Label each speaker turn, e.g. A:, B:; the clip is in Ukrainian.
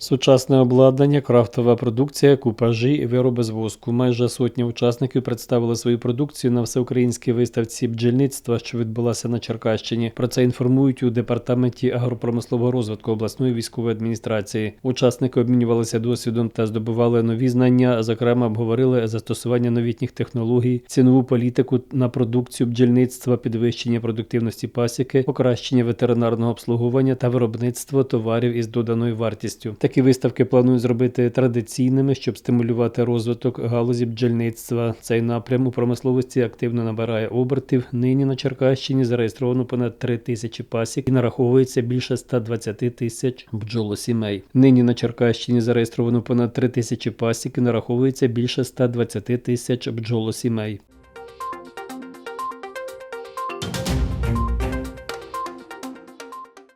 A: Сучасне обладнання, крафтова продукція, купажі і вироби з воску. Майже сотня учасників представили свою продукцію на всеукраїнській виставці бджільництва, що відбулася на Черкащині. Про це інформують у департаменті агропромислового розвитку обласної військової адміністрації. Учасники обмінювалися досвідом та здобували нові знання. Зокрема, обговорили застосування новітніх технологій, цінову політику на продукцію бджільництва, підвищення продуктивності пасіки, покращення ветеринарного обслуговування та виробництво товарів із доданою вартістю. Такі виставки планують зробити традиційними, щоб стимулювати розвиток галузі бджільництва. Цей напрям у промисловості активно набирає обертів. Нині на Черкащині зареєстровано понад 3 тисячі пасік і нараховується більше 120 тисяч бджолосімей. Нині на Черкащині зареєстровано понад 3 тисячі пасік і нараховується більше 120 тисяч бджолосімей.